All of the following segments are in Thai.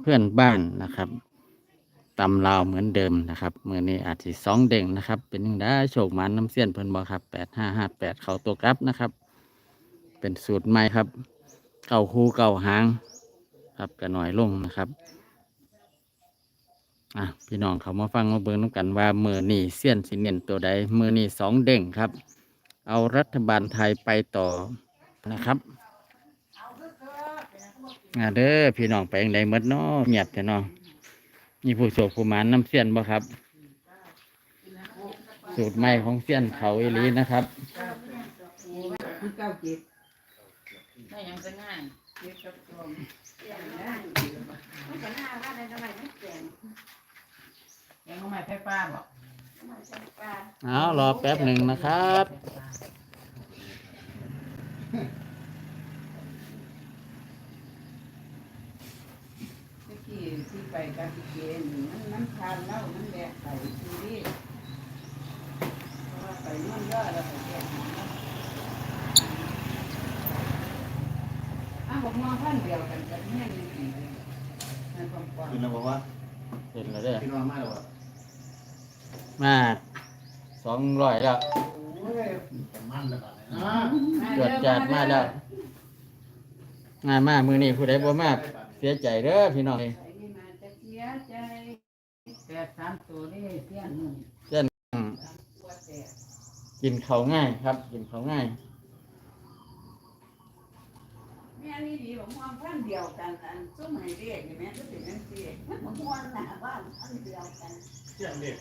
เพื่อนบ้านนะครับตำลาวเหมือนเดิมนะครับเมื่อนี้อาจสิสองเด้งนะครับ เป็นยังได้โชคมันน้ำเสี้ยนเพิ่นบอครับแปดห้าห้าแปดเขาตัวกลับนะครับ เป็นสูตรใหม่ครับ เก่าคู่เก่าหาง ครับก็หน่อยลงนะครับอะพี่น้องเขามาฟังมาเบิ่งน้ำกันว่ามือนี่เสี้ยนสิเน้นตัวใดมือนี่สองเด้งครับ เอารัฐบาลไทยไปต่อนะครับ อ่าเด้อพี่น้องไปยังไดหมดเนาะเงียบแต่เนาะมีผู้โชคผู้หมานน้ำเสี้ยนบ่ครับ สูตรใหม่ของเสี้ยนเขาอีหลีนะครับคือเก้าเจ็ดได้ยังจะง่ายเจ็ดกับสองมันก็น่าว่าในทำไมไม่แก่งยังก็ไม่ไฟฟ้าบอกทำไมใช่ปลาเอารอแป๊บหนึ่งนะครับ ที่ที่ที่ ไปกับพี่เกณฑ์มันมันทานเหล้ามันแดกไปทีนี้เพราะว่าไปนู่นเยอะแล้วไปแดกอ้าวบอกมองท่านเดียวกันกับแม่ยังกี่เลยนั่นความกว้างกินแล้วบอกว่าเห็นแล้วเด้อกินว่าไม่หรอกมาสองร้อยแล้วโอ้ยแต่มันแล้วกันนะจวดจัดมาแล้วงานมามือนี้ผู้ใดบ่มาเสียใจเด้อพี่น้องใส่นี่มาจะเสียใจแป ดสามตัวนี่เสี้ยนหนึ่งอืมตัวแตกกินเขาวง่ายครับ กินเขาวง่าย แม่นี่ดีผมมองพันเดียวกันอันซุ้มให้เรียกนี่แม่ก็เป็นนั่นสิมันม่วนหนาบ้านอันเดียวกันเที่ยนเด็ก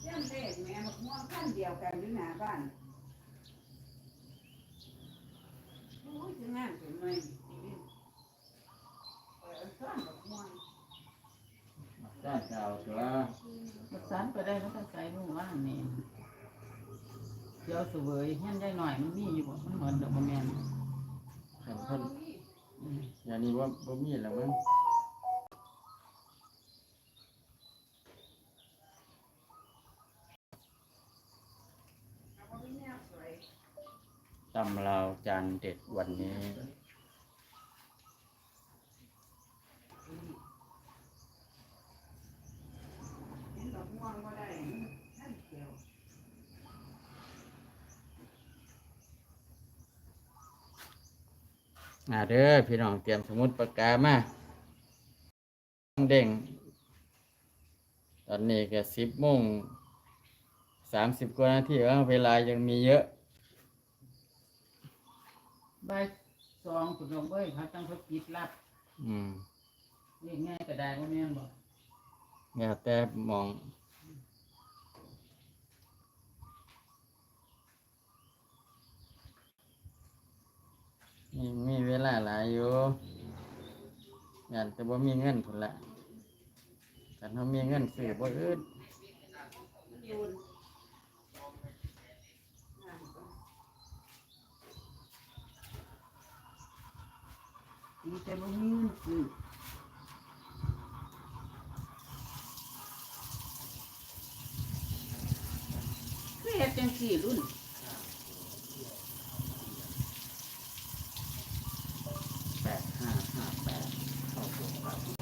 เชี่ยนเด็กแม่บอกมองท่านเดียวกันอยู่หน้าบ้านโอ้ยจะงานเป็นไงเออซ่อนบอกมอง ได้เจ้าตัว มาสันไปได้ก็ต้องใส่มือว่างนี่เดี๋ยวเสวยเฮี้ยนได้หน่อยมันมีอยู่บ่มันเหมือนดอกมะแมนขันพันอย่างนี้ว่าบ่มีแล้วมั้งตำลาวจานเด็ดวันนี้ เห็นบอกมองก็ได้ท่านเดียว อ่าเด้อพี่น้องเตรียมสมุดปากกามาเด้ง ตอนนี้ก็สิบโมงสามสิบกว่านาทีแล้วเวลายังมีเยอะใบายสองคุณลงเบ้ยเขาตั้งเขาปิดรับอืมเรียกง่ายก็ได้มะแมนบอกแล้วแต่มอง มีมีเวลาหลายอยู่งานแต่ว่ามีเงินผลละแต่ถ้ามีเงินซื้อบ่อื่นมีแต่บ่มีเงินซื้อคือเฮ็ดจังสี่รุ่น แปด ห้าห้าแปดเข้าสู่ครับ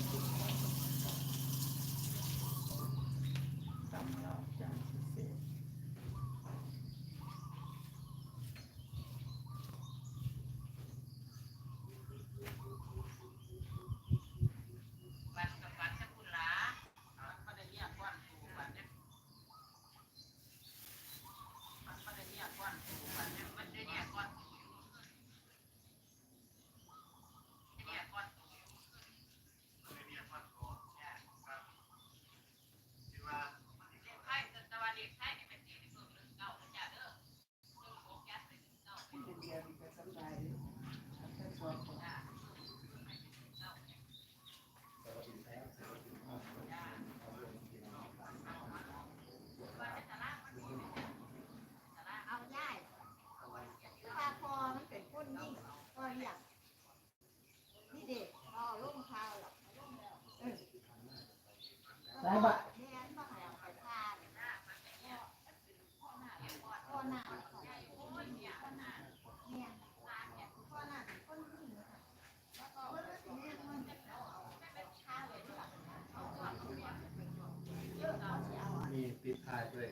ได้บมีติดท้ายด้วย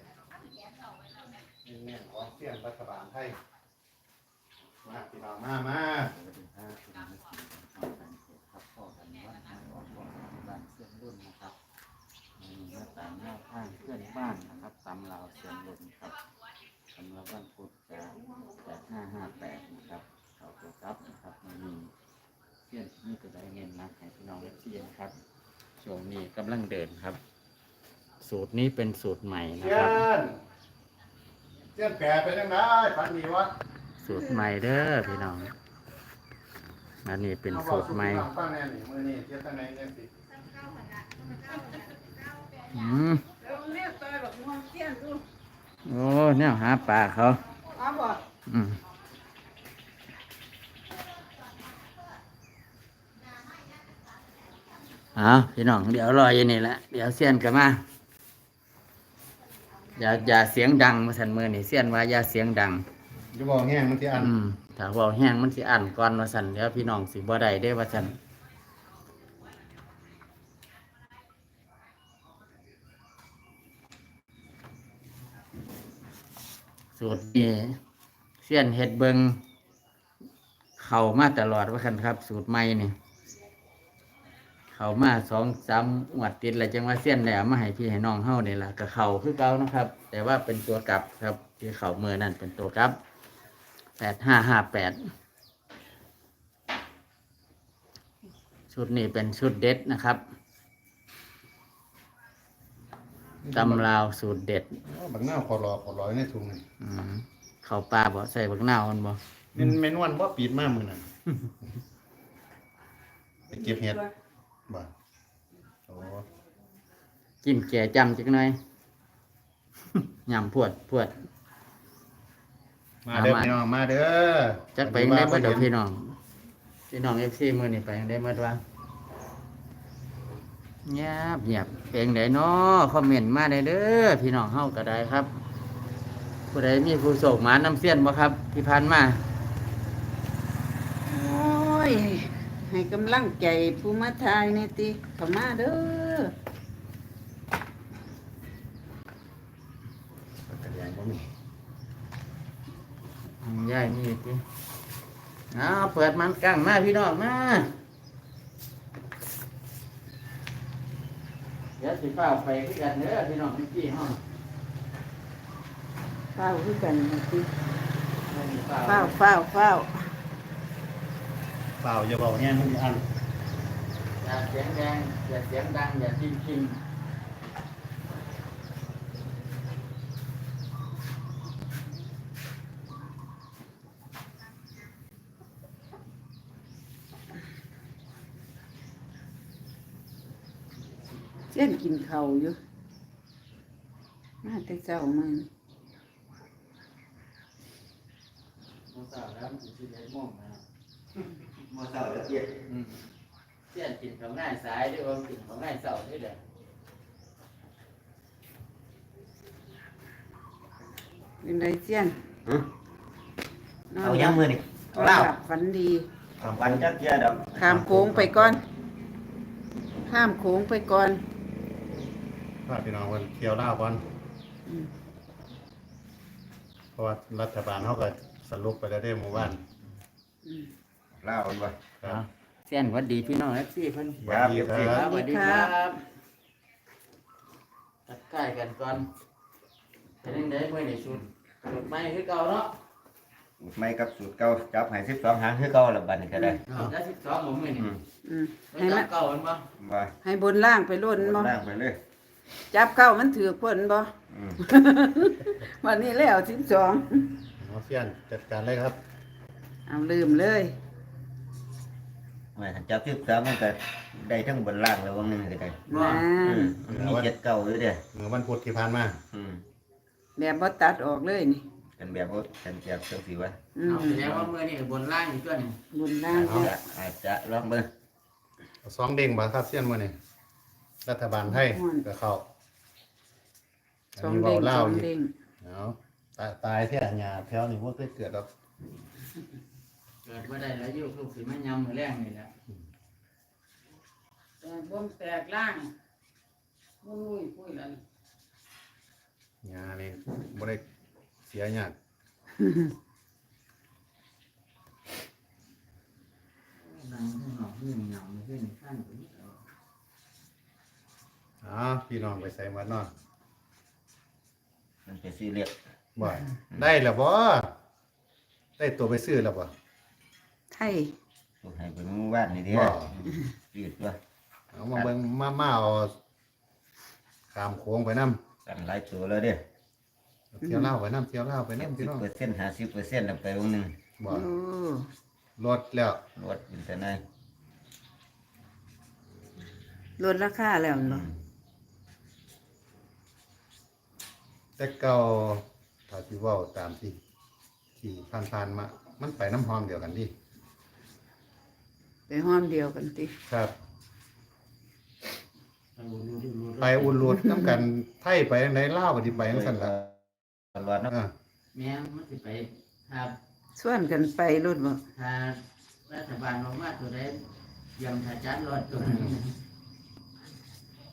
เป็นเงี้ยของเสียงรัฐบาลไทยมาติดตามมามาานนะครับตำราวเสียงรุ่นครับสำหรับวันพุธจะแปดห้าห้าแปดนะครับเขาตัวครับนะครับมีเพื่อนที่นี่ก็ได้เงินนะให้พี่น้องเอฟซีนะครับช่วงนี้กำลังเดินครับ สูตรนี้เป็นสูตรใหม่นะเสียครับ นเสียนแปรไปจังไดฝันดีวะสูตรใหม่เด้อพี่น้องอันนี้เป็นอาสูบอกตรใหม่พี่น้องฟังแน่นี่มื้อนี้เทียบตั้งไหนจังสิอืม แล้วแม่ตายแบบงวงเสี้ยนดูโอ้เนี่ยหาปลาเขาเอาบ่อืมเอาพี่น้องเดี๋ยวรออยู่นี่แหละเดี๋ยวเสี้ยนกันมาอย่าอย่าเสียงดังมาสันมือนี่เสี้ยนว่าอย่าเสียงดังจะบอกแห้งมันสิอัน อืมถ้าเว่าแห้งมันสิอ่านก่อนว่าสันเดี๋ยวพี่น้องสิบ่ได้ได้ว่าสัน สูตรนี้เสี้ยนเฮ็ดเบิงเข้ามาตลอดว่าคันครับ สูตรใหม่นี่เข้ามาสองสามหวัดติดแล้วจังว่าเสี้ยนแล้วมาให้พี่ให้น้องเฮาเนี่ยละก็เข้าคือเก่านะครับ แต่ว่าเป็นตัวกลับครับที่เข้ามือนั่นเป็นตัวกลับแปดห้าห้าแปดชุดนี้เป็นชุดเด็ดนะครับ ตำราวสูตรเด็ดบักหน้าวขอรอขอรออยู่ในถุงนี่อืมเข้าวปลาบ่ใส่บักนาวมันบ่มันเมนวนบ่ปิดมามื้อนั้นไปเก็บเห็ดบ่โอ้จิ้มแก่จำจักหน่อยยำพวดพวด มาเด้อมาพี่น้องมาเด้อจักไปยังได้เมื่อเดี๋ยวพี่น้องพี่น้องเอฟซีมือนี่ไปยังได้เมื่อวะเงียบเงียบ เพลงไหนนาะคอมเมนต์มาได้เด้อพี่น้องเฮาก็ได้ครับ ผู้ใดมีผู้โศกหมาน้ำเสี้ยนบ่ครับที่พันมาโอ้ยให้กำลังใจผู้มาทายนี่ติเข้ามาเด้อกระแดงบ่มีอืมย่ายนี่ติเอาเปิดมันกั้งมาพี่น้องมา เดี๋ยวสิฟ้าไปคือกันเด้อพี่น้องพี่ห้องเฝ้าคือกันนี่ติไม่มีฟ้าเฝ้าเฝ้าเฝ้าเปล่าอย่าเบาแห้งมันสิอันอย่าเสียงแดงอย่าเสียงดังอย่าทิ้งทิ้ง เส้นกินข้าวอยู่ มาแต่เช้ามื้อนี้มื้อเช้าแล้วมันสิได้โมงแล้วมาเช้าละเอียดอืมเสียนกินของง่ายสายด้วยว่ากินของง่ายเช้าด้วยเด้อเป็นไรเสี้ยนนอนเอายังมือนี่ก็เล่าหลับฝันดีวันจักเยอะดอกข้ามโค้งไปก่อน ข้ามโค้งไปก่อน พาพี่น้องเพิ่นเที่ยวลาวก่อนอืมเพราะว่ารัฐบาลเขาก็สรุปไปแล้วได้หมู่บ้านอืมเล่ากันบ่ครับ เสียนหวัดดีพี่น้อง FC เพิ่นสวัสดีคครัรับบสวัสดีครับ ทักทายกันก่อนเป็นจังได๋มื้อนี้สุดสุดใหม่คือเก่าเนาะไม่กับสูตรเก่าจับให้สิบสองหางคือเก่าละบัดนี้ก็ได้เอาได้12หมู่มื้อนี้อืมอืม ไม่ให้จัมับนเก่ามันบ่ว่าให้บนล่างไปล้นบ่ล่างไปเลย จับเก้ามันถือพ่นบ่ อืม วันนี้แล้วสิบสอง หมอเสียนจัดการเลยครับ เอาลืมเลยว่าถ้าจับสิบสองมันก็ได้ทั้งบนล่างแล้ววงหนึงก็ได้บ่นะอืมมีเจ็ดเก้าอยู่เด้อเมื่อวันพุธที่ผ่านมาอืมแบบบ่ตัดออกเลยนี่กันแบบว่ากันจับจังสีวะอืมเอาแสดงว่ามื้อนี้บนล่างอีกตัวหนึงบนล่างอาจก็จะอาจจะลองเบิ่งเอาสองเด้งบ่ครับเสียนมื้อนี้ รัฐบาลไทยก็เข้าสองเด้งนนี้ว้าสลาวองอีกเด้งเอาตายตายแท้หญ้าแถวนี้บ่เคยเกิดดอกเกิดบ่ได้แล้วอยู่ลูกสิมายำมื้อแรงนี่แหละแต่บ่มแตกล่างมุ้ยปุ้ยแล้วนี่งานนี่บ่ได้เสียยากนั่งข้างนอกนี่เหงาไม่ขึ้นข้างตรงนี้เอาอ๋อพี่น้องไปใส่หมดเนอนมันไปซื้อเรียกบ่ได้แล้วบ่ได้ตัวไปซื้อแล้วบ่ไทยพวกให้ไปหมู่บ้านนี่เด้อบ่ยืดว่าเอามาเบิ่งมามาเอาขามโค้งไปนํกันหลายตัวแล้วเด้อเที่ยวเล่าวไปนํเที่ยวเล่าวไปนํสิพี่บน้องเปอร์เซ็นต์ห้าสิบเปอร์เซ็นต์ไปวงหนึ่งบ่โอ้ลดแล้วรถเป็นแต่ไหนลดราคาแล้วเนาะ แต่เก่าถ้าสิเว้าตามที่ที่ผ่านๆมา มันไปน้ำหอมเดียวกันดิไปห้อมเดียวกันติครับ ไปอุ่นรูดน้ำกันไทยไปจังไดลาวก็สิไปจังซั่นล่ะตลอดเนาะอ่าแม่มันสิไปถ้าส่วนกันไปรถบ่ถ้ารัฐบาลออกมาตัวใดยังถ้าจัดรถตัวนั้น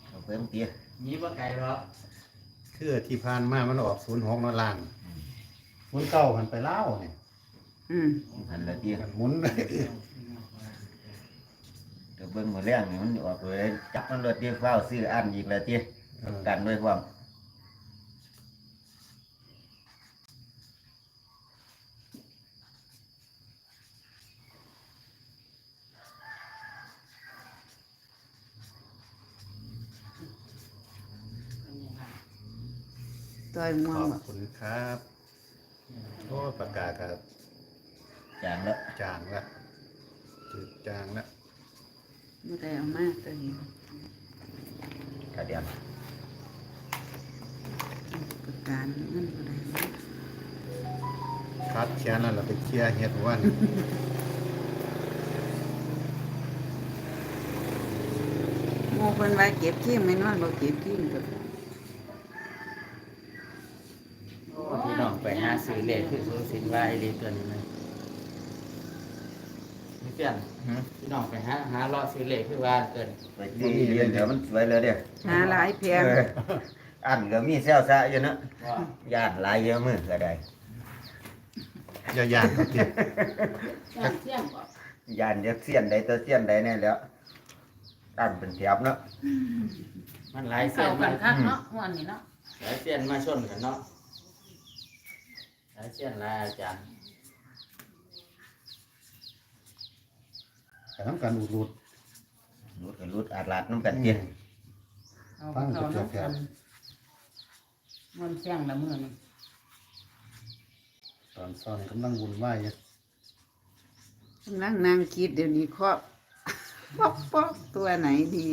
เอาเพิ่มเตี้ยมีบ่ไกลหรอก คือที่ผ่านมามันออก06เนาะล่าง09มันไปลาวนี่อืมหันละเตี้ยมันหมุนเดี๋ยวเบิ่งหมดแรงนี่มันออกเลยจับมันรถเตี้ยเฝ้าซื้ออันอีกละเตี้ยกันไว้ความ ต่อยม่วขงอบบ่คุณครับโอ้ปากกากับจางแล้วจางละจืดจางละบ่ได้เอามาตัวนี้กระเดียนประกันมันบ่ได้มาคัดแขนแล้วเราไปเคลียร์เฮ็ดวันหมู่เพิ่นว่าเก็บขี้ไม่นอนบ่เก็บขี้ก็ โอ้พี่ น้องไปหาซื้อเลขคือซื้อสินว่าไอ้เลขตัวนี้นะนี่เพื่อนหือพี่น้องไปหาหาเลาะซื้อเลขคือว่าเกินไปที่เรียนเดี๋ยวมันสวยเลยเด้อหาหลายแพงเอออันก็มีแซวซะอยู่เนาะว่าญาติหลายเยอะมือก็ได้อย่าย่านครับพี่เสี่ยงเสี่ยงบ่ญาติจะเสียนใดตัวเสียนใดแน่แล้วอันเป็นแถบเนาะมันหลายเส้เข้านกัมานคักเนาะม่วนนี่เนาะหลายเส้นมาชนกันเนาะ หลายเส้นหลายอาจารย์แต่น้ำกันอุดรูดรุดก็รุดอาดลาดน้ำกันเตี้ยเอาฟังเข้าจบน้ำแล้กัวนมันเสี่ยงละมื้อนี่ตอนซ้อนกำลังวุ่นวายอยู่กำลังนั่งคิดเดี๋ยวนี้เคาะป๊อกป๊อกตัวไหนดี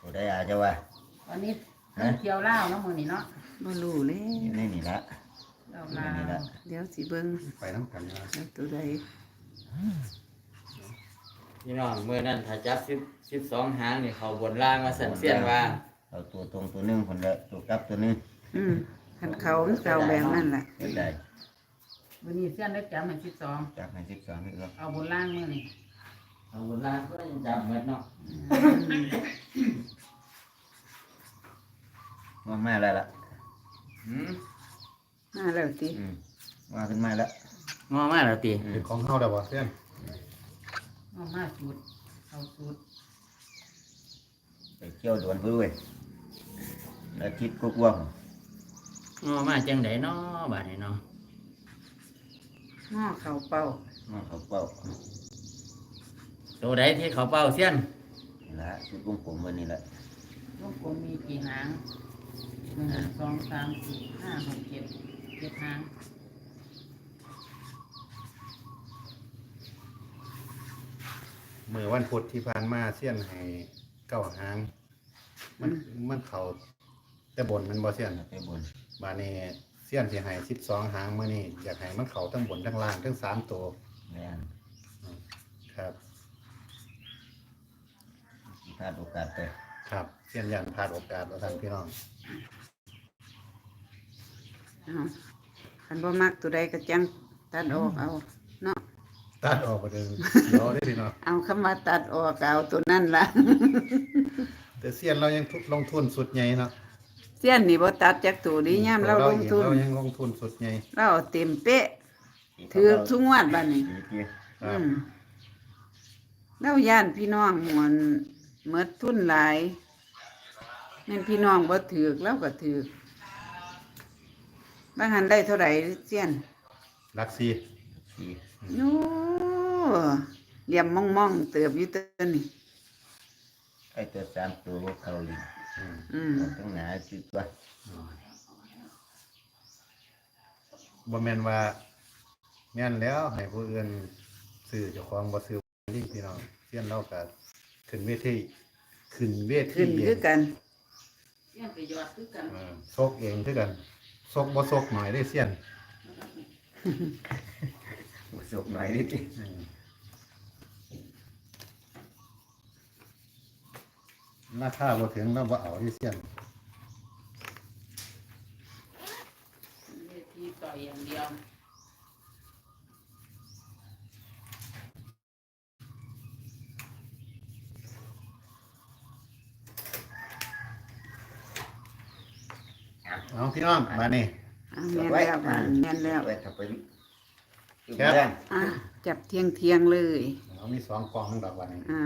ตัวได้อาจจะว่าวันนี้ เพิ่นเที่ยวลาวเนาะมื้อนี้เนาะบ่รู้เลยอยู่ในนี่ละลาวอยู่ในนี่ลาละวเดี๋ยวสิเบิ่งไปน้ำกันนะว่าตัวใดพี่น้องเมื่อนั้นถ้าจับสิบสิบสองหางนี่เขาบนล่างมาสั่นเสียนว่าเอาตัวตรงตัวหนึงคนละตัวกลับตัวหนึงอืมคันเขามันเก่าแบบนั้นล่ะก็ได้วันนี้เสี่ยงได้จำให้12จากให้สิบสองนี่ก็เอาบนล่างมื้อนี่เขาบนล่างก็ยังจับเหมือนเนาะ ว่ามาแล้วล่ะหืมมาแล้วติอืมว่าขึ้นมาแล้วงอมากแล้วตีเป็นของเฮาแล้วบ่เพื่อนเอามาสูตรเอาสูตรไปเที่ยวดวนพื้นเว้ยแล้วคิดกว้างงอมาจังไดเนาะบาดนี้เนาะหม้อข้าวเป่าๆมาเขาเป้าตัวใดที่เขาเป้าเสี้ยนนี่ละชุดวงผมวันนี้ละลูกกลมมีกี่หาง หนึ่งสองสามสี่ห้าหกเจ็ดเจ็ดหางมื้อวันพุธที่ผ่านมาเสี้ยนให้เก้าหาง มันมันเข้าแต่บนมันบ่เสี้ยนไปบนบาดนี้เสี้ยนสิให้12หางมื้อนี้อยากให้มันเข้าทั้งบนทั้งล่างทั้งสามตัวแม่นครับสิพลาดโอกาสไปครับเสี้ยนยันพลาดโอกาสว่าท่านพี่น้องเอา คันบ่มักตัวใดก็จังตัดออกเอาเนาะตัดออกไปเลยเขียวได้พี่น้องเอาคำว่าตัดออกก็เอาตัวนั่นล่ะแต่แต่เซียนเรายังทุลงทุนสุดใหญ่เนาะเสี้ยนนี่บ่ตัดจากตัวนี้ย่ามเราลงทุนเรายังลงทุนสุดใหญ่เราเอาเต็มเป๊ะถือทุกงวดบัดนี้ครัอืบมแล้วย่านพี่น้องมันเมิดทุนหลายแม่นพี่น้องบ่ถือกแล้วก็ถือก บางหันได้เท่าไหร่เสี้ยนลักซีสี่โอ้เหลี่ยมมองๆเติบอยู่ตัวนี้ไอ้ตัวสามตัวพวกเขาอยู่อืมอืมตั้งหนาจุดว่าบ่แม่นว่าแม่นแล้วให้ผู้อื่นซื้อเจ้าของบ่ซื้อนี่พี่น้องเซียนเราก็ขึ้นเวทีขึ้นเวทีขึ้นเอคืองกัน เสี้ยนไปยอดคือกัน เออซกเองคือกัน ซกบ่ซกหน่อยได้เซียนสกหน่อยนิดอืมราคาบ่ถึงเราบ่เอาที่เซียน เวทีต่อยอย่างเดียว เอา พี่น้องมานี่อะแม่นแล้วค่ะแม่นแล้วไว้ถ้าไปอยู่ครับบ้านอะจับเทียงเทียงๆเลยเอามีสองกล่องดอกวันนี้อ่า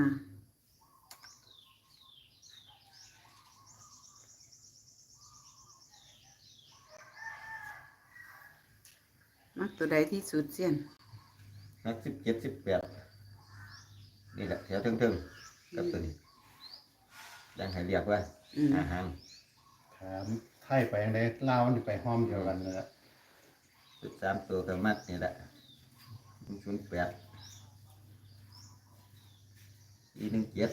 มักตัวใดที่สุดเสียนนักสิบเจ็ดสิบแปดนี่แหละแถวเทิงๆกับตัวนี้ยังให้เรียกว่าอืมอาหารถามไท ยไปยังไงลาวมันสิไปห้อมเดียวกันเลยละสุดสามตัวกับมัดนี่แหละศูนย์แปดอีหนึ่งเจ็ด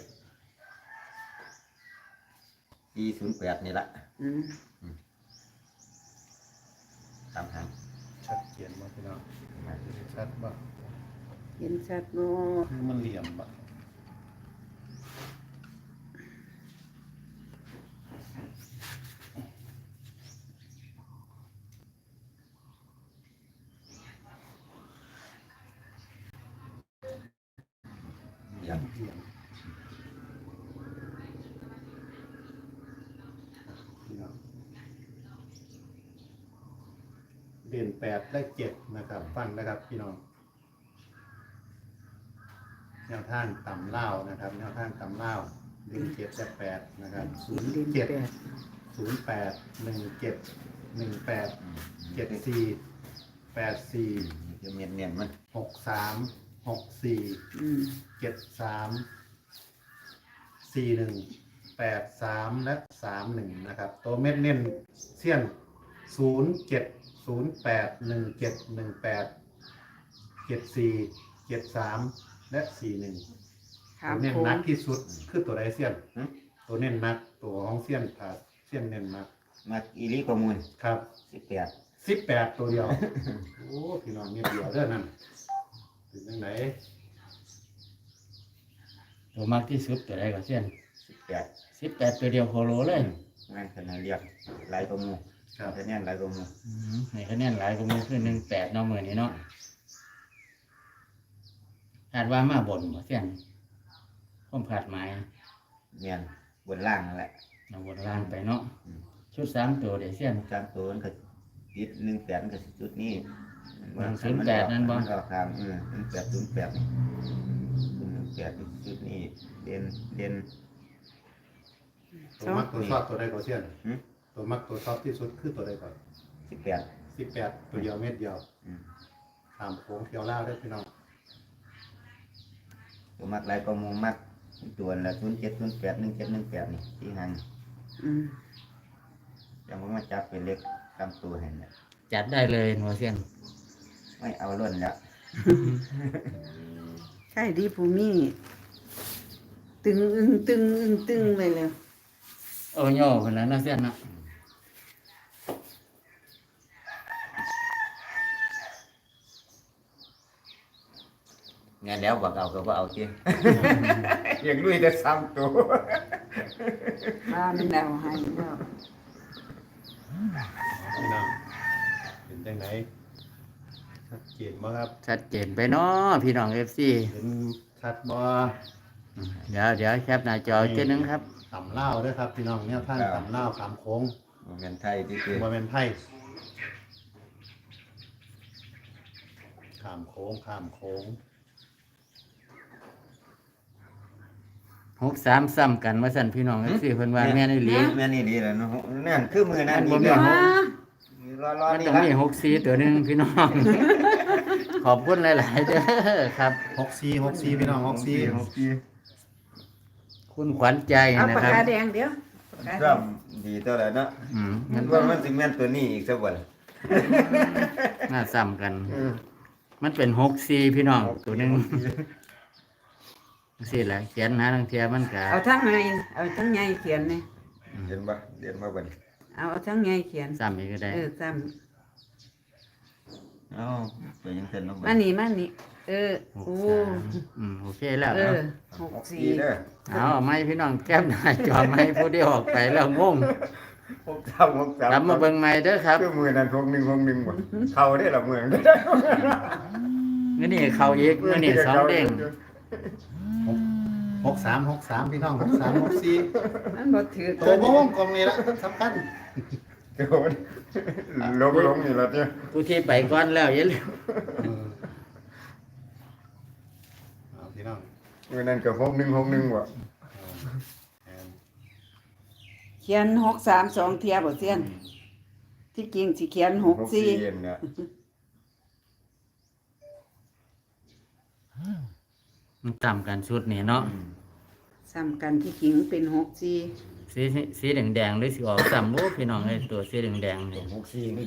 อีศูนย์แปดนี่แหละอืมตามหางชัดเจนบ่พี่น้องชัดบ่เห็นชัดบ่มันเหลี่ยมบ่ อย่าง เหลี่ยมพี่น้องเด่นแปดได้เจ็ดนะครับ ฟังนะครับ พี่น้องแนวทางต่ำเล่านะครับแนวทางต่ำเล่าวเด่นเจ็ดได้แปดนะครับศูนย์เจ็ดศูนย์แปดหนึ่งเจ็ดหนึ่งแปดเจ็ดสี่แปดสี่จะเมียนเมียนๆมันหกสามหกสี่อืมเจ็ดสามสี่หนึ่งแปดสามและสามหนึ่งนะครับ ตัวเม็ดเน้นเสี้ยนศูนย์เจ็ด ศูนย์แปดหนึ่งเจ็ดหนึ่งแปดเจ็ดสี่เจ็ดสามและสี่หนึ่งถาตัมวเน้นโค้หนังกที่สุดคือตัวใดเสี้ยนหึตัวเน้นหนักตัวของเสี้ยนผ่าเสี้ยนเน้นหนักมัดอีหลีกว่ามูลครับสิบแปดสิบแปดตัวเดียว โอ้พี่น้องเงียบเดียวเด้อนั่นเป็นยังไงตัวมากที่สุดตัวใดก็เสี้ยนสิบแปดสิบแปดตัวเดียวโคโลเลยงานขนาดเรียกหลายกว่าหมู ครับคะแนนหลายกว่าหมูอืมให้คะแนนหลายกว่าหมือคือหนึ่งแปดเนาะมือนี้เนาะคาดว่ามาบนบ่เสี้ยนผมขาดหมายเมียนบนล่างนั่นแหละ เอาบนล่างไปเนาะอืม ชุดสามตัวเดี๋ยวเสี้ยนตามตัวมันก็ติดหนึ่งแปดมันก็สิจุดนี้หนึ่งศูนย์แปดนั่นบ่มัก็ทางเออหนึ่งแปดศูนย์แปดนี่หนึ่งแปดจุดนี้เด่นเด่นตัวมักตัวชอบตัวใดก็เสี้ยนหึ ตัวมักตัวชอบที่สุดคือตัวใดก่อนสิบแปดสิบแปดตัวเดียวเม็ดเดียวอืมตามโค้งเที่ยวล่าวได้อพี่น้องตัวมักหลายกว่าหมูมักตัวละศูนย์เจ็ดศูนย์แปดหนึ่งเจ็ดหนึ่งแปดนี่ที่หันอืมยังไม่มาจับเป็นเล็กตามตัวเห็นเนี่ยจัดได้เลยหนัวเสี้ยนไม่เอาล้นแล้วใช่ดีภูมิตึงอึงตึงอึงตึงไปแล้วโอ้โย่คนนั้นเนาะเสี้ยนเนาะ งานแล้วบอกเอาก็ว่าเอาจริงยังลุยแต่ซ้ำตัวบ้านแล้วให้แล้วพี่น้องเป็นจังไหนชัดเจนบ่ครับ ชัดเจนไปเนาะพี่น้องเอฟซีเห็นชัดบ่เดี๋ยวเดี๋ยวแคปหน้าจออีกทีหนึงครับต่ำเล่าวด้วยครับ พี่น้องแนวทางต่ำเล่าวขามโค้งโมเมนไทยที่คือบริเวณไพ่ขามโค้งขามโค้ง หกสามซ้ำกันว่าสั่นพี่น้องก็คือเพิ่นว่าแม่นอีหลีแม่นี่ดีแล้วเนาะนั่นคือมือนั่นมันบ่นี่แม่เนาะนรอรอมันนี่ต้องละมีหกสี่ตัวหนึงพี่น้อง ขอบคุณหลายๆเด้อครับ หกซีหกซีพี่น้องหกซีหกสี่คุณขวัญใจเอานะปากครับกาแดงเดี๋ยวปากกาแดร่างดีเท่าไหร่เนาะอืมมัมันนว่ามันสิแม่นตัวนี้อีกสักวันน่าซ้ำกัน มันเป็นหกสี่พี่น้องตัวหนึง สิแหละเขียนหาทางเทียมันกะเอาทั้งไงเอาทั้งไงเขียนนี่เห็นปะเรียนมาบัดนี้เอาทั้งไงเขียนซ้ำอีกก็ได้เออซ้เอ้าตัวยังเต้นลงำไปมานี่มานี่เออหกโอ้สามอืมโอเคแล้วเอเอาอหกสี่เด้อเอาไม่พี่น้องแก้มหน้าจอไม่ผู้เดียวออกไปแล้วงงหกสามหกสามกลับมาเบิ่งใหม่เด้อครับคือมือนั่นหกหนึ่งหกหนึ่งบ่เข้าได้ละมือมื้อนี้เข้าอีกมื้อนี้สองเด้ง หกสามหกสามพี่น้องหกสามหกซีมันบ่ถือตัววงกลมนี่ละสำคัญเดี๋ยวมันลงลงนี่ละเนี่ยผู้ที่ไปก่อนแล้วอย่าลืมอืมเอาพี่น้องมือนั่นก็หกหนึ่งหกหนึ่งบ่แอนเขียนหกสามสองเทียบ่เสียน ที่จริงสิเขียนหกสี่เย็นเนี่ย มันต่ำกันชุดนี้เนาะซ้ำกันที่จริงเป็นหกสี่สีสีแดงๆหรือสิออกซ้ำโอ้พี่น้องเอ้ยตัวสีแดงๆนี่หกสี่นี่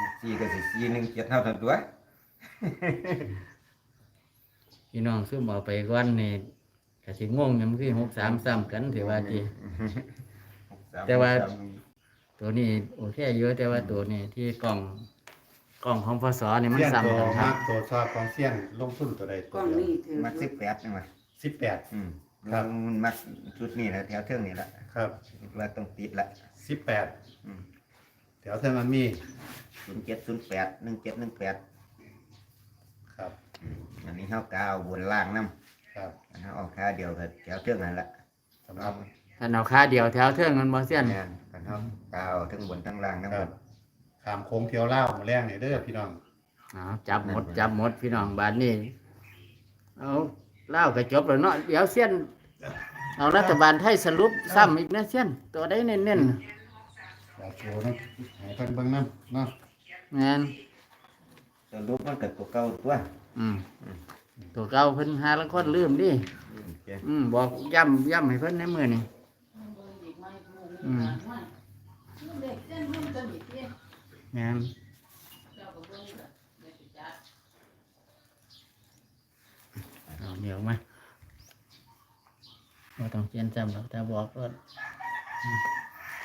หกสี่ก็สิสี่หนึ่งเจ็ดเท่าทันตัวพี่น้องซุ่มเอาไปก่อนนี่ก็สิงงอยู่มันคือหกสามซ้ำกันถือว่าจีแต่ว่า ตัวนี้โอเคเยอะแต่ว่าตัวนี้ที่กล่อง กล่องของพศนี่มันเสี้ยนซ้ำตัวกันครัมาบกตัวชอบของเสี้ยนลงทุนตัวใดกตัล้วองเดียวนี่ถือมักสิบแปดนี่มาสิบแปด อืมครับ มันมักชุดนี้แหละแถวเทิงนี่แหละครับคิดว่าต้องติดละสิบแปดอืมแถวเท่ามันมีศูนย์เจ็ดศูนย์แปดหนึ่งเจ็ดหนึ่งแปดครับอันนี้เขากาวบนล่างน้ครับำอันเขาเอาค่าเดียวกับแถวเทิงนั่นแหละสำหรับ ถ้าเอาค่าเดียวแถวเทิงมันบ่เสี้ยนแม่นอันเขากาวทั้งบนทั้งล่างน้ำคหมรับ ด ขามโค้งเที่ยวเล่าวมาแรงนี่เด้อพี่น้อง เอาจับหมดจับหมดพี่น้องบ้านนี้เอาเล่ากระจบแล้วเนาะเดี๋ยวเสี้ยนเอารัฐบาลไทยสรุปซ้ำอีกนะเสี้ยนตัวใดเน้นอยากโชว์นะให้เพิ่นเบิ่งน้ำเนาะๆแม่นสรุปมันเกิดตัวเก่าตัวอืมตัวเก่าเพิ่นหาลังคนลืมดิอืมโอเคอืมบอกย้ำย้ำให้เพิ่นในมือนี่อืม เด็กเส้นรุ่นจะมีเพี้ยแม่น เจ้าก็เบิ่งละเด็กจัดเอาเหนียวมาบ่ต้องเขียนจำหรอกแต่บอกก็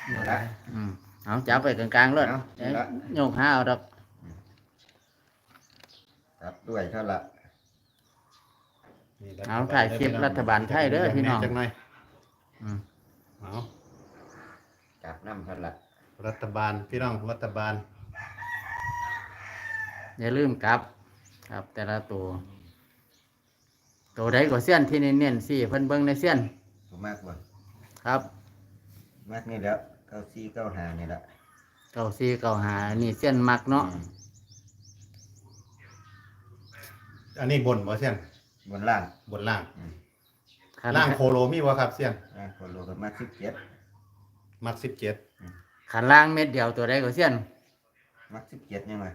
เดี๋ยวละอืมเอาจับไปกลางๆเลยเอาเดี๋ยวละโยกห้าเอาดอกครับด้วยเท่าละนี่เอาถ่ายคลิปรัฐบาลไทยเด้อพี่น้องจักหน่อยอืมเอาจับน้ำเท่าละรัฐบาลพี่น้องรัฐบาล อย่าลืมกลับ ครับ แต่ละตัว ตัวใดก็เสี้ยนที่เน้นๆสิเพิ่นเบิ่งในเสี้ยนถูกมากบ่ครับมากนี่แหล้วเก้าสี่เก้าห้านี่แหละเก้าสี่เก้าหานี่เสี้ยนมักเนาะอืมอันนี้บนบ่เสี้ยนบนล่างบนล่างคันล่างโคโลมีบ่ครับเสี้ยนล่างโคโลก็มาสิบเจ็ดมักสิบเจ็ดขันล่างเม็ดเดียวตัวใดก็เสี้ยนมักสิบเจ็ดยังไง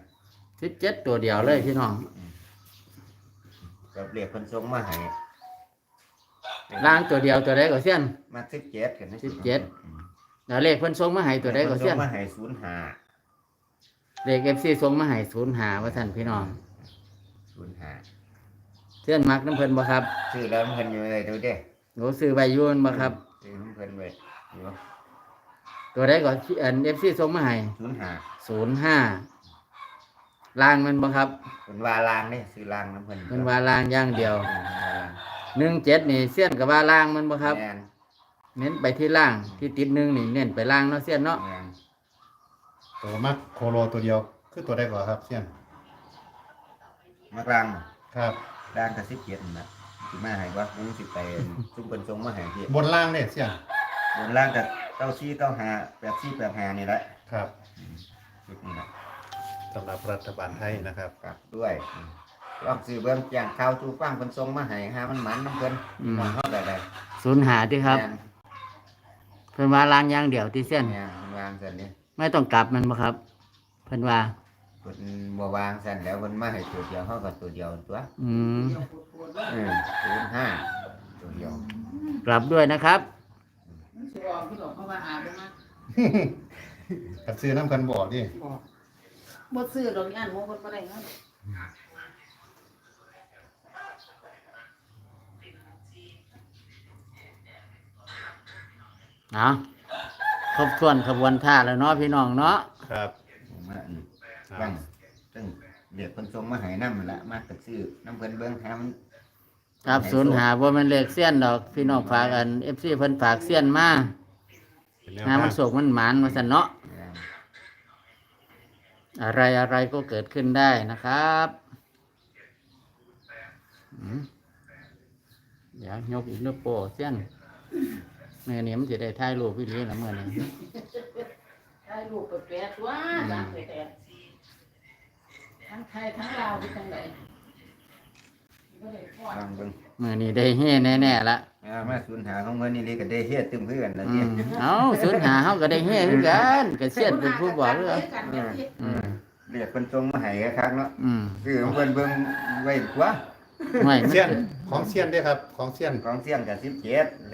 สิบเจ็ดตัวเดียวเลยพี่น้อง กับเรียกคนทรงมาให้ล่างตัวเดียวตัวใดก็เสี้ยนมักสิบเจ็ดกันนะสิบเจ็ดแล้วเลขเพิ่นส่งมาให้ตัวใดก็เสี้ยนพิ่ส่งมาให้ศูนย์ห้าเลข FC ส่งมาให้ศูนย์หาว่าท่านพี่น้องศูนย์ห้าเสี้ยนมักน้ำเพิ่นบ่ครับชื่อแล้วมันเพิ่นอยู่เลยดูเด้หนูซื้อใบยูนบ่ครับชื่อมันเพิ่นไว้อยู่ตัวใดก็อัน FC ส่งมาให้ศูนย์ห้าศูนย์ห้า ล่างมันบ่ครับเป็นวาลางนี่ซื้อลางน้ำเพิ่นมันว่าล่างอย่างเดียวอืมวาลางหนึ่งเจ็ดนี่เสี้ยนกับว่าล่างมันบ่ครับ แม่นเน้นไปที่ล่างที่ติดหนึ่งนี่เน้นไปล่างเนาะเสี้ยนเนาะแม่นตัวมักโคโลตัวเดียว คือตัวใดก่อนครับเสี้ยนมักลางครับมร่างกับสิบเจ็ดนั่นนะสิมาให้ว่ามึงสิไปซุ่มเป็นทรงมาให้ที่บนล่างเนี่ยเสียนบนร่างกับเก้าซี่เก้าหาแปดซี่แปดหานี่แหละครับชุดนี้นะ สำหรับรัฐบาลไทยนะครับ กลับด้วยอืมลองซื้อเบื้องแจ้งข่าวจูฟังเป็นทรงมาให้หามันหมันน้ำเพิ่นอืมมองเข้าได้เลยศูนย์หาที่ครับแม่นเพิ่นว่าล้างอย่างเดียวที่เส้นแม่นมันวางสันนี่ไม่ต้องกลับมันบ่ครับ เพิ่นว่า เพิ่นบ่วางสันแล้วเพิ่นมาให้ตัวเดียวเฮาก็ตัวเดียวตัวอืมเดี๋ยวปวดๆเลยอืมศูนย์ห้าตัวเดียว กลับด้วยนะครับ มันสิออกคือดอกเพราะว่าอาบลงมากับซื้อน้ำกันบอกดิบอก บ่ซื้อดอกย่านหมูคนบ่ได้เงินเอาครบถ้วนขบวนท่าแล้วเนาะพี่น้องเนาะครับผมว่าอืมฟังซึ่งเรียกเพิ่นทรงมาให้นำนั่นละมาตักซื้อน้ำเพิ่นเบิ่งหามันครับศูนย์หาบ่แม่นเลขเสี้ยนดอกพี่น้องฝากอัน FC เพิ่นฝากเสี้ยนมาเป็นแนวหามันทางโศกมันหมานว่าซั่นเนาะแม่น อะไรอะไรก็เกิดขึ้นได้นะครับอืมเดี๋ยวยกอีกเนื้อโปเสี้ยนเมื่อนี้มันจะได้ถ่ายรูปพี่ลีละเมื่อนี้ได้ลูกไปแปดตัวจ้างไปแปดทั้งไทยทั้งลาวที่จังไดบ่ได้พอดลองเบิ่งเมื่อนี้ได้เฮ่แน่ๆละอ่ามาศูนย์หาของเพิ่นนี่เลยก็ได้เฮ็ดตึมเพื่อนแล้วอืนี่มเอาศูนย์หาเฮาก็ได้เฮ่คือกันก็เสี้ยนเป็นผู้บอกเรื่องอืม เรียกเพิ่นทรงมาให้ครั้งเนาะอืมคือของเพิ่นเบิ่งไว้กว่าไม่มันเสียนของเสียนเด้อครับ ของเสียน ของเสียงกับ17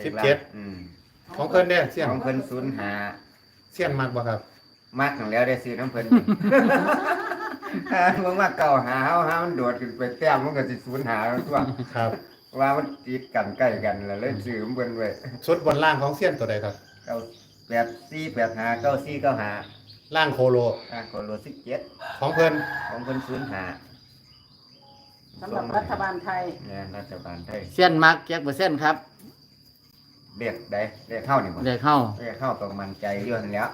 17 อืมของเพิ่นเด้อเสียนของเพิ่นศูนย์หาเสียนมากบ่ครับมักของแล้วได้ซื้อน้ำเพิ่นอ่ามึงมาเก่าหาเฮาหามันโดดขึ้นไปแต้มมันก็สิศูนย์หาแล้วตัวครับ ว่ามันติดกันใกล้กันแล้วเลยซื้อมันเพิ่นไว้ชุดบนล่างของเสียนตัวใดครับ เก้าแปดสี่แปดห้าเก้าสี่เก้าห้า ล่างโคโลอ่าก็โลสิบเจ็ดของเพิ่นของเพิ่นศูนย์หาสำหรับรัฐบาลไทย เนี่ยรัฐบาลไทยเสี้ยนมักจักเปอร์เซ็นต์ครับเรียกได้เรียกเข้านี่บ่ได้เข้าเรียกเข้าก็มั่นใจอยู่หั่นแหล้ว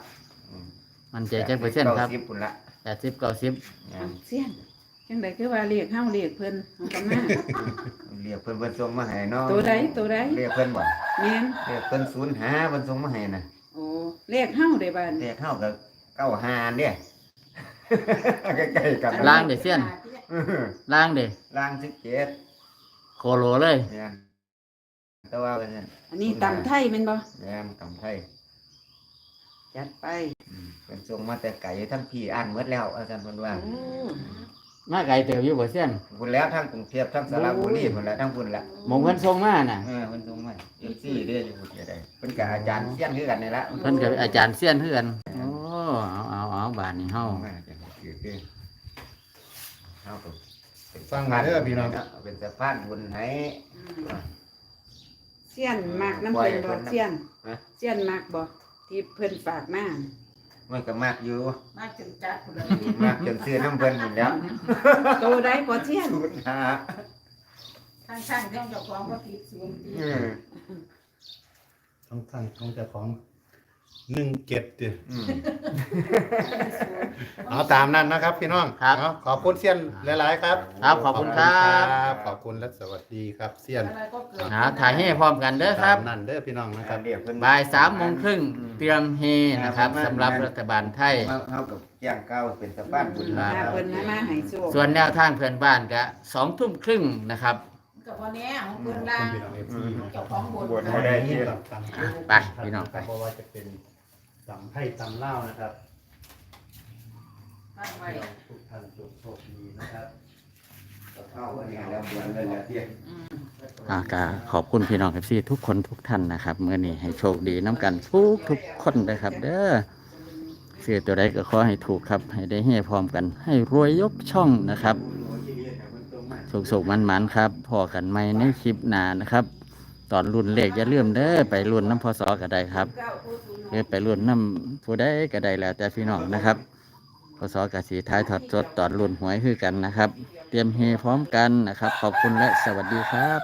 มันใจจักเปอร์เซ็นต์ครับสิบปุ่นละ80 90เนี่ยเสี้ยนจังไดคือว่าเรียกเฮาเรียกเพิ่นมันก็มาเรียกเพิ่นเพิ่นส่งมาให้เนาะตัวใดตัวใดเรียกเพิ่นบ่แม่นเรียกเพิ่นศูนย์หาเพิ่นส่งมาให้น่ะโอ้เรียกเฮาได้บ้านเรียกเข้าก็ เก้าห้าเนี่ย ใกล้ๆกันล้างเด้เสี้ยน อื้อหือล้างเด้ล่างสิบเจ็ดโคโลเลย เนี่ยแต่ว่าเป็นอันนี้ตำไทยแม่นบ่เนี่ยกำไทยจัดไปอืมเป็นทรงมาแต่ไก่ทั้งพี่อ่านหมดแล้วอาจารย์เพิ่นว่าโอ้มาไกลเติบอยู่บ่เสี้ยนพุ่นแล้วทั้งกรุงเทพทั้งสระบุรีพุ่นแล้วทั้งพุ่นละ หมองเพิ่นส่งมาน่ะเออเพิ่นทรงมาเอฟซีเด้ออยู่พุ่นได้เพิ่นกับอาจารย์เสี้ยนคือกันนี่ละเพิ่นกับอาจารย์เสี้ยนเพื่อนโอ้เอาเอาเอาบาทนี้เฮามาจังคือคือเฮาก็เป็นฟังมาเด้อพี่น้องเป็นสะพานบุญให้เสี้ยนมากน้ำเพิ่นบ่เสี้ยนฮะ เสี้ยนมากบ่ที่เพิ่นฝากมามันก็มากอยู่ มาจนจัดพุ่นเลยมากจนซื้อน้ำเพิ่นหมดแล้วตัวใดบ่เสี้ยนศูนย์หาทางช่างของเจ้าของก็ติดศูนย์อืม ต้องสั่งของเจ้าของ หนึ่งเจ็ดดิอืมเอาตามนั้นนะครับ พี่น้องเอาขอบคุณเสียนหลาย ๆ ครับครับขอบคุณครับขอบคุณและสวัสดีครับเสียนอะไรก็เกิด หาถ่ายให้พร้อมกันเด้อครับ ตามนั่นเด้อพี่น้องนะครับ เรียกเพิ่นบ่ายสามโมงครึ่งเตรียมเฮนะครับสำหรับรัฐบาลไทยมาเฮากับแจ้งเก้าเป็นสะพานบุญครัมาบ เพิ่นมามาให้โชคส่วนแนวทางเพื่อนบ้านก็สองทุ่มครึ่งนะครับ กับวันนี้ของเพิ่นล่างเจ้าของบนบวชบ่ได้ที่ไปพี่น้องไป เพราะว่าจะเป็น ตำไทยตำเล่าวนะครับตั้งไว้ทุกท่านจงโชคดีนะครับ เข้าวันนี้แล้วบวชเลยแล้วเที่ยงอืม อ่าก็ขอบคุณพี่น้องเอฟซีทุกคนทุกท่านนะครับเมื่อนี้ให้โชคดีน้ำกันทุกทุกคนนะครับ เด้อเสียตัวใดก็ขอให้ถูกครับ ให้ได้เฮพร้อมกัน ให้รวยยกช่องนะครับ สุกๆมันๆครับพอกันไหมในคลิปหน้านะครับ ตอนรุ่นเลขอย่าลืมเด้อไปรุ่นน้ำพศก็ได้ครับหรือไปรุ่นน้ำผู้ใดก็ได้แล้วแต่พี่น้องนะครับพศกสีท้ายถอดสดตอนรุ่นหวยคือกันนะครับ เตรียมเฮพร้อมกันนะครับ ขอบคุณและสวัสดีครับ